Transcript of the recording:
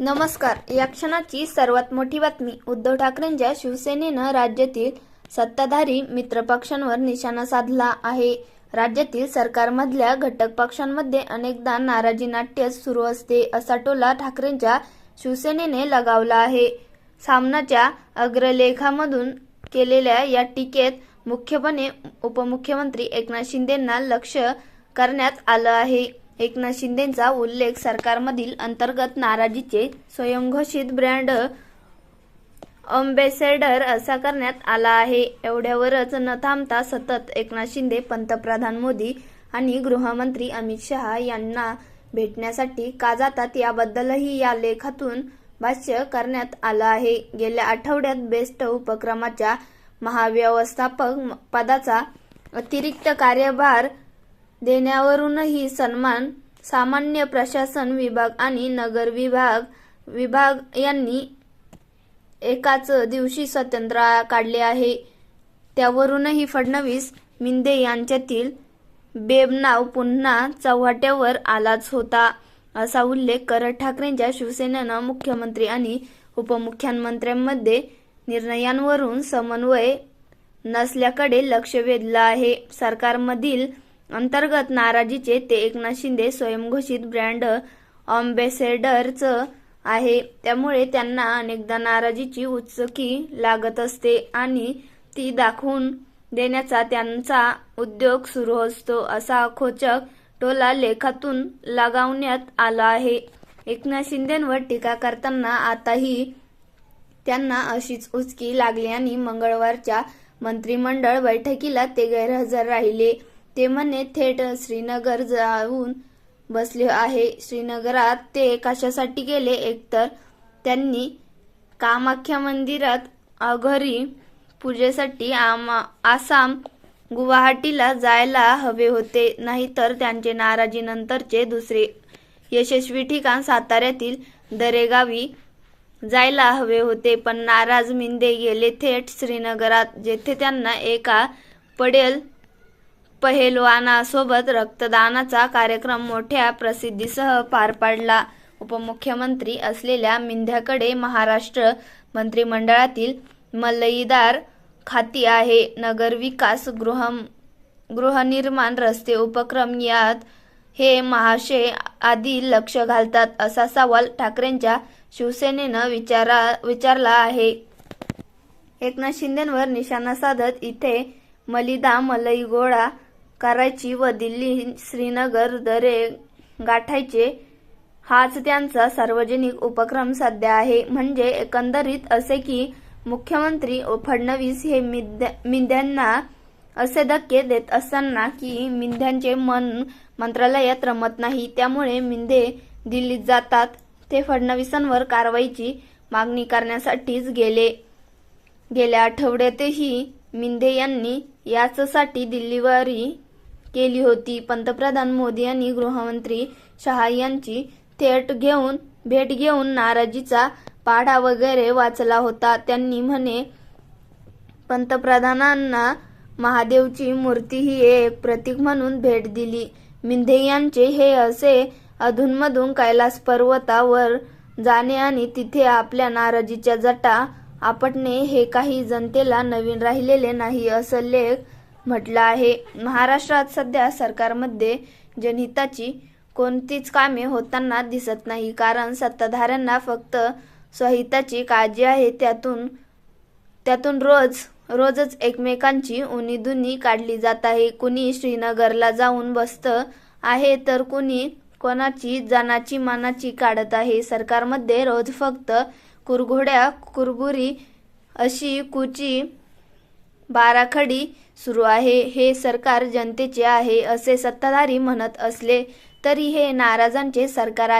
नमस्कार. या क्षणाची सर्वात मोठी बातमी. उद्धव ठाकरेंच्या शिवसेनेनं राज्यातील सत्ताधारी मित्रपक्षांवर निशाणा साधला आहे. राज्यातील सरकारमधल्या घटक पक्षांमध्ये अनेकदा नाराजी नाट्य सुरू असते असा टोला ठाकरेंच्या शिवसेनेने लगावला आहे. सामनाच्या अग्रलेखामधून केलेल्या या टीकेत मुख्यपणे उपमुख्यमंत्री एकनाथ शिंदेंना लक्ष करण्यात आलं आहे. एकनाथ शिंदेंचा उल्लेख सरकारमधील अंतर्गत नाराजीचे स्वयंघोषित ब्रँड अम्बेसेडर असा करण्यात आला आहे. एवढ्यावरच न थांबता सतत एकनाथ शिंदे पंतप्रधान मोदी आणि गृहमंत्री अमित शहा यांना भेटण्यासाठी का जातात याबद्दलही या लेखातून भाष्य करण्यात आलं आहे. गेल्या आठवड्यात बेस्ट उपक्रमाच्या महाव्यवस्थापक पदाचा अतिरिक्त कार्यभार देण्यावरूनही सन्मान सामान्य प्रशासन विभाग आणि नगर विभाग विभाग यांनी एकाच दिवशी स्वतंत्र काढले आहे. त्यावरूनही फडणवीस मिंदे यांच्यातील बेबनाव पुन्हा चव्हाट्यावर आलाच होता असा उल्लेख करत ठाकरेंच्या शिवसेनेनं मुख्यमंत्री आणि उपमुख्यमंत्र्यांमध्ये निर्णयांवरून समन्वय नसल्याकडे लक्ष वेधलं आहे. सरकारमधील अंतर्गत नाराजीचे ते एकनाथ शिंदे स्वयंघोषित ब्रँड अम्बेसेडरचं आहे. त्यामुळे त्यांना अनेकदा नाराजीची उचकी लागत असते आणि ती दाखवून देण्याचा त्यांचा उद्योग सुरू असतो असा खोचक टोला लेखातून लगावण्यात आला आहे. एकनाथ शिंदेंवर टीका करताना आताही त्यांना अशीच उचकी लागली आणि मंगळवारच्या मंत्रिमंडळ बैठकीला ते गैरहजर राहिले. ते म्हणे थेट श्रीनगर जाऊन बसले आहे. श्रीनगरात ते कशासाठी गेले? एकतर त्यांनी कामाख्या मंदिरात अघरी पूजेसाठी आमा आसाम गुवाहाटीला जायला हवे होते. नाहीतर त्यांचे नाराजीनंतरचे दुसरे यशस्वी ठिकाण साताऱ्यातील दरेगावी जायला हवे होते. पण नाराज मिंदे गेले थेट श्रीनगरात जेथे त्यांना एका पडेल पहेलवानासोबत रक्तदानाचा कार्यक्रम मोठ्या प्रसिद्धीसह पार पाडला. उपमुख्यमंत्री असलेल्या मिंध्याकडे महाराष्ट्र मंत्रिमंडळातील मलईदार खाती आहे. नगरविकास गृह गृहनिर्माण रस्ते उपक्रम यात हे महाशय आदी लक्ष घालतात असा सवाल ठाकरेंच्या शिवसेनेनं विचारा विचारला आहे. एकनाथ शिंदेंवर निशाणा साधत इथे मलिदा मलई गोळा करायची व दिल्ली श्रीनगर दरे गाठायचे हाच त्यांचा सार्वजनिक उपक्रम सध्या आहे. म्हणजे एकंदरीत असे की मुख्यमंत्री फडणवीस हे मिद्या मिंद्यांना असे धक्के देत असताना की मिंद्यांचे मन मंत्रालयात रमत नाही. त्यामुळे मिंदे दिल्लीत जातात. ते फडणवीसांवर कारवाईची मागणी करण्यासाठीच गेले. गेल्या आठवड्यातही मिंदे यांनी याचसाठी दिल्लीवरी केली होती. पंतप्रधान मोदी आणि गृहमंत्री शहा यांची थेट घेऊन भेट घेऊन नाराजीचा पाढा वगैरे वाचला होता. त्यांनी म्हणे पंतप्रधानांना महादेवची मूर्ती ही एक प्रतीक म्हणून भेट दिली. मिंधे यांचे हे असे अधूनमधून कैलास पर्वतावर जाणे आणि तिथे आपल्या नाराजीच्या जटा आपटणे हे काही जनतेला नवीन राहिलेले नाही असं लेख म्हटलं आहे. महाराष्ट्रात सध्या सरकारमध्ये जनहिताची कोणतीच कामे होताना दिसत नाही. कारण सत्ताधाऱ्यांना फक्त स्वहिताची काळजी आहे. त्यातून त्यातून रोज रोजच एकमेकांची उनीदुनी काढली जात आहे. कुणी श्रीनगरला जाऊन बसतं आहे तर कुणी कोणाची जानाची मानाची काढत आहे. सरकारमध्ये रोज फक्त कुरघोड्या कुरबुरी अशी कुची बाराखडी सुरू आहे. हे सरकार जनतेचे आहे असे सत्ताधारी म्हणत असले तरी हे नाराजांचे सरकार आहे.